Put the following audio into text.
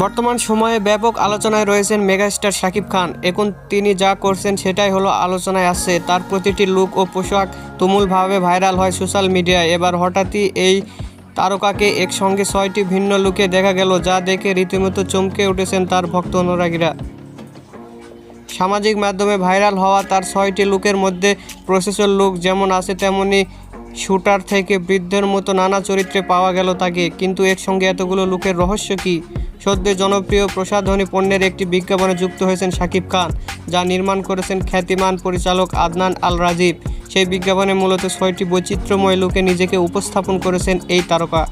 বর্তমান সময়ে ব্যাপক আলোচনায় রয়েছেন মেগাস্টার শাকিব খান। এখন তিনি যা করছেন সেটাই হলো আলোচনায় আসছে। তার প্রতিটি লুক ও পোশাক তুমুলভাবে ভাইরাল হয় সোশ্যাল মিডিয়ায়। এবার হঠাৎই এই তারকাকে একসঙ্গে ছয়টি ভিন্ন লুকে দেখা গেল, যা দেখে রীতিমতো চমকে উঠেছেন তার ভক্ত অনুরাগীরা। সামাজিক মাধ্যমে ভাইরাল হওয়া তার ছয়টি লুকের মধ্যে প্রসেসর লুক যেমন আছে তেমনি শুটার থেকে বৃদ্ধের মতো নানা চরিত্রে পাওয়া গেল তাকে। কিন্তু একসঙ্গে এতগুলো লুকের রহস্য কী? সদ্য জনপ্রিয় প্রসাধনী পণ্যের একটি বিজ্ঞাপনে যুক্ত হয়েছেন শাকিব খান, যা নির্মাণ করেছেন খ্যাতিমান পরিচালক আদনান আল রাজীব সেই বিজ্ঞাপনে মূলত ছয়টি বৈচিত্র্যময় লোকে নিজেকে উপস্থাপন করেছেন এই তারকা।